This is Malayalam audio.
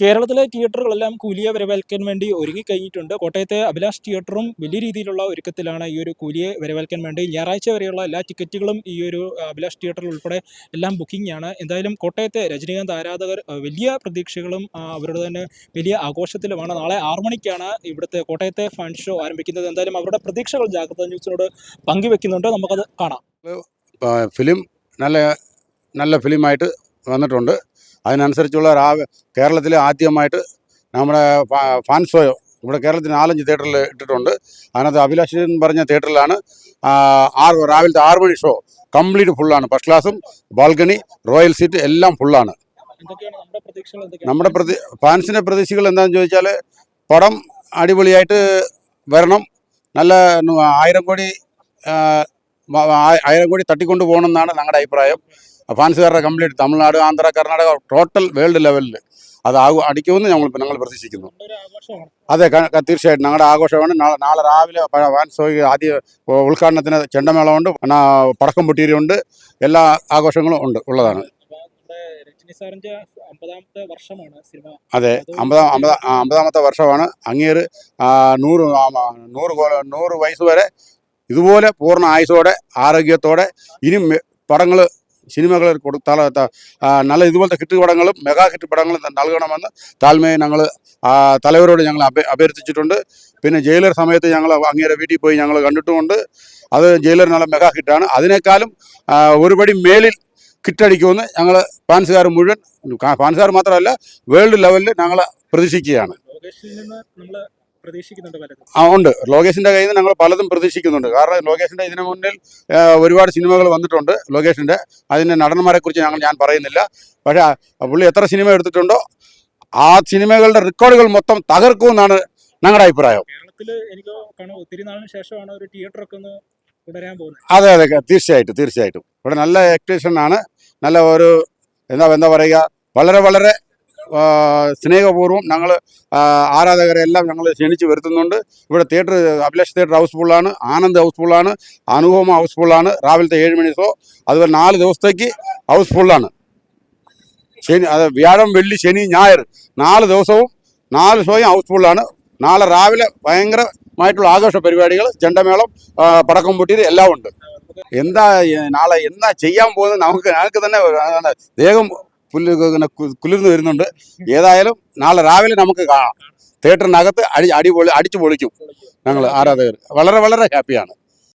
കേരളത്തിലെ തിയേറ്ററുകളെല്ലാം കൂലിയെ വരവേൽക്കാൻ വേണ്ടി ഒരുങ്ങിക്കഴിഞ്ഞിട്ടുണ്ട്. കോട്ടയത്തെ അഭിലാഷ് തിയേറ്ററും വലിയ രീതിയിലുള്ള ഒരുക്കത്തിലാണ് ഈ ഒരു കൂലിയെ വരവേൽക്കാൻ വേണ്ടി. ഞായറാഴ്ച വരെയുള്ള എല്ലാ ടിക്കറ്റുകളും ഈ ഒരു അഭിലാഷ് തിയേറ്ററിൽ ഉൾപ്പെടെ എല്ലാം ബുക്കിംഗ് ആണ്. എന്തായാലും കോട്ടയത്തെ രജനീകാന്ത് ആരാധകർ വലിയ പ്രതീക്ഷകളും അവരുടെ തന്നെ വലിയ ആഘോഷത്തിലുമാണ്. നാളെ ആറു മണിക്കാണ് ഇവിടുത്തെ കോട്ടയത്തെ ഫൺ ഷോ ആരംഭിക്കുന്നത്. എന്തായാലും അവരുടെ പ്രതീക്ഷകൾ ജാഗ്രത ന്യൂസിനോട് പങ്കുവെക്കുന്നുണ്ട്. നമുക്കത് കാണാം. ഫിലിം നല്ല നല്ല ഫിലിമായിട്ട് വന്നിട്ടുണ്ട്. അതിനനുസരിച്ചുള്ള രാ കേരളത്തിൽ ആദ്യമായിട്ട് നമ്മുടെ ഫാൻസോയോ ഇവിടെ കേരളത്തിൽ നാലഞ്ച് തിയേറ്ററിൽ ഇട്ടിട്ടുണ്ട്. അതിനകത്ത് അഭിലാഷൻ പറഞ്ഞ തിയേറ്ററിലാണ് ആറ് രാവിലത്തെ ആറ് മണി ഷോ കംപ്ലീറ്റ് ഫുള്ളാണ്. ഫസ്റ്റ് ക്ലാസ്സും ബാൽക്കണി റോയൽ സീറ്റ് എല്ലാം ഫുള്ളാണ്. നമ്മുടെ പ്രതി ഫാൻസിന്റെ പ്രതീക്ഷകൾ എന്താണെന്ന് ചോദിച്ചാൽ പടം അടിപൊളിയായിട്ട് വരണം. നല്ല ആയിരം കോടി ആയിരം കോടി തട്ടിക്കൊണ്ടു പോകണമെന്നാണ് ഞങ്ങളുടെ അഭിപ്രായം. ഫാൻസുകാരുടെ complete Tamil Nadu Andhra Karnataka total world ലെവലിൽ അത് ആകു അടിക്കുമെന്ന് ഞങ്ങൾ ഞങ്ങൾ പ്രതീക്ഷിക്കുന്നു. അതെ തീർച്ചയായിട്ടും ഞങ്ങളുടെ ആഘോഷമാണ്. നാളെ നാളെ രാവിലെ വാൻസ് ഫാൻസ് ഷോയ്ക്ക് ആദ്യ ഉദ്ഘാടനത്തിന് ചെണ്ടമേളമുണ്ട് പടക്കം പൊട്ടീരിയുണ്ട് എല്ലാ ആഘോഷങ്ങളും ഉണ്ട് ഉള്ളതാണ്. അതെ അമ്പതാം അമ്പതാ അമ്പതാമത്തെ വർഷമാണ്. അങ്ങേര് നൂറ് നൂറ് നൂറ് വയസ്സ് വരെ ഇതുപോലെ പൂർണ ആയുസോടെ ആരോഗ്യത്തോടെ ഇനി പടങ്ങൾ സിനിമകൾ കൊടുത്താൽ നല്ല ഇതുപോലത്തെ ഹിറ്റ് പടങ്ങളും മെഗാ ഹിറ്റ് പടങ്ങളും നൽകണമെന്ന് താൽമയെ ഞങ്ങൾ തലവരോട് ഞങ്ങൾ അഭ്യ അഭ്യർത്ഥിച്ചിട്ടുണ്ട്. പിന്നെ ജയിലർ സമയത്ത് ഞങ്ങൾ അങ്ങേരെ വീട്ടിൽ പോയി ഞങ്ങൾ കണ്ടിട്ടുമുണ്ട്. അത് ജയിലർ നല്ല മെഗാ ഹിറ്റാണ്. അതിനേക്കാളും ഒരുപടി മേലിൽ കിട്ടടിക്കുമെന്ന് ഞങ്ങൾ ഫാൻസുകാർ മുഴുവൻ ഫാൻസുകാർ മാത്രമല്ല വേൾഡ് ലെവലിൽ ഞങ്ങൾ പ്രതീക്ഷിക്കുകയാണ്. ആ ഉണ്ട്. ലോകേഷിന്റെ കയ്യിൽ നിന്ന് ഞങ്ങൾ പലതും പ്രതീക്ഷിക്കുന്നുണ്ട്. കാരണം ലോകേഷിന്റെ ഇതിനു മുന്നിൽ ഒരുപാട് സിനിമകൾ വന്നിട്ടുണ്ട് ലോകേഷിന്റെ. അതിന്റെ നടന്മാരെ കുറിച്ച് ഞങ്ങൾ ഞാൻ പറയുന്നില്ല. പക്ഷേ പുള്ളി എത്ര സിനിമ എടുത്തിട്ടുണ്ടോ ആ സിനിമകളുടെ റെക്കോർഡുകൾ മൊത്തം തകർക്കുമെന്നാണ് ഞങ്ങളുടെ അഭിപ്രായം. എനിക്ക് ഒത്തിരി നാളിന് ശേഷമാണ് ഒരു തിയേറ്റർ ഒക്കെ ഒന്ന് തുടരാൻ പോകുന്നത്. അതെ അതെ തീർച്ചയായിട്ടും തീർച്ചയായിട്ടും. ഇവിടെ നല്ല ആക്ടേഷൻ ആണ്. നല്ല ഒരു എന്താ എന്താ പറയുക വളരെ വളരെ സ്നേഹപൂർവം ഞങ്ങൾ ആരാധകരെല്ലാം ഞങ്ങൾ ക്ഷണിച്ച് വരുത്തുന്നുണ്ട്. ഇവിടെ തിയേറ്റർ അഭിലാഷ് തിയേറ്റർ ഹൗസ്ഫുള്ളാണ് ആനന്ദ് ഹൗസ്ഫുള്ളാണ് അനുപമ ഹൗസ്ഫുള്ളാണ് രാവിലത്തെ ഏഴ് മണി ഷോ അതുപോലെ നാല് ദിവസത്തേക്ക് ഹൗസ്ഫുള്ളാണ് ശനി അത് വ്യാഴം വെള്ളി ശനി ഞായർ നാല് ദിവസവും നാല് ഷോയും ഹൗസ്ഫുള്ളാണ് നാളെ രാവിലെ ഭയങ്കരമായിട്ടുള്ള ആഘോഷ പരിപാടികൾ ചെണ്ടമേളം പടക്കം പൊട്ടിയത് എല്ലാം ഉണ്ട്. എന്താ നാളെ എന്താ ചെയ്യാൻ പോകുന്നത്? നമുക്ക് ഞങ്ങൾക്ക് തന്നെ ദേഹം പുല്ല് ഇങ്ങനെ കുലിർന്ന് വരുന്നുണ്ട്. ഏതായാലും നാളെ രാവിലെ നമുക്ക് കാണാം. തിയേറ്ററിനകത്ത് അടി അടിപൊളി അടിച്ചു പൊളിക്കും ഞങ്ങൾ ആരാധകർ വളരെ വളരെ ഹാപ്പിയാണ്